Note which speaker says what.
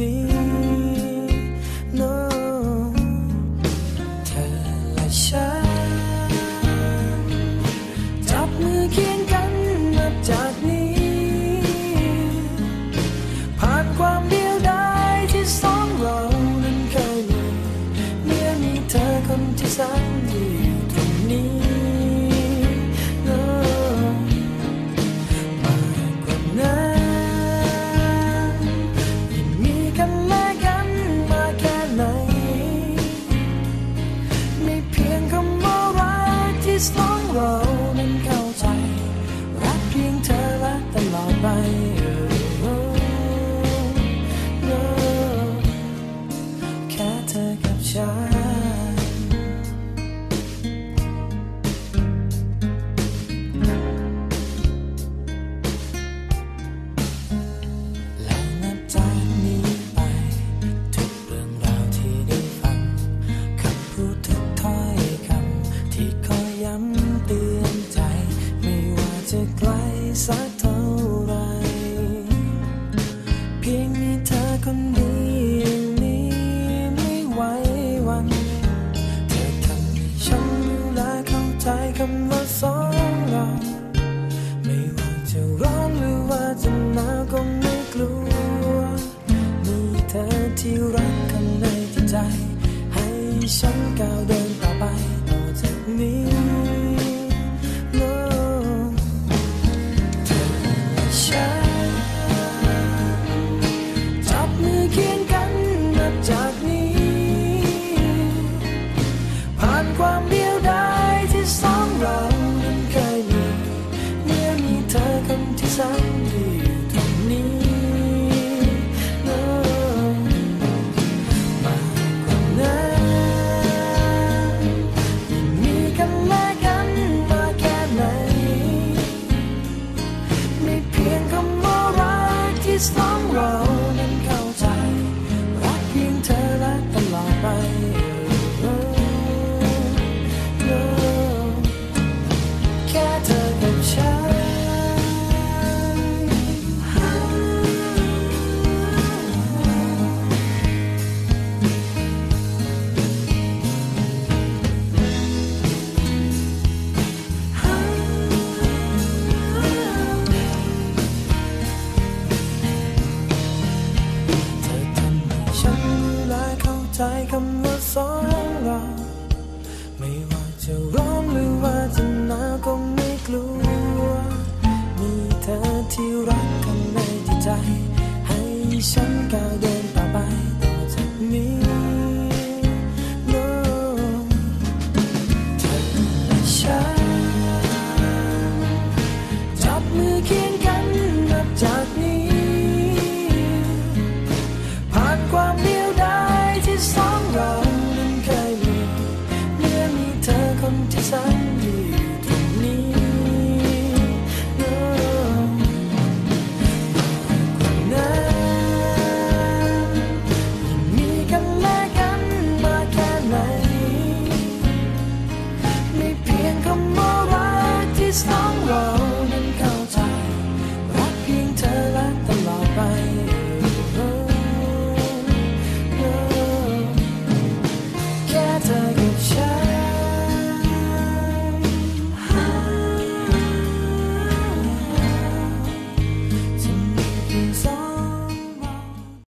Speaker 1: นี้ no เธอและฉัน จับมือเคียงกันนับจากนี้ ผ่านความเดียวดายที่สองเรานั้นเคยมีเมื่อมีเธอคนที่สนดี กที่ คนดียวนี้ไม่ไหววันเธอทำให้ฉันรู้และเข้าใจคำว่าสองเราไม่ว่าจะร้อนหรือว่าจะหนาวก็ไม่กลัวมีเธอที่รักข้างในใจ ให้ฉันก้าวเดิน ความเดียวดายที่สองเรานั้นเคยมีเมื่อมีเธอคนที่สนดี ฉันรู้และเข้าใจคำว่าสองเรา ไม่ว่าจะร้อนหรือว่าจะหนาวก็ไม่กลัว มีเธอที่รักข้างในจิตใจ ให้ฉันก้า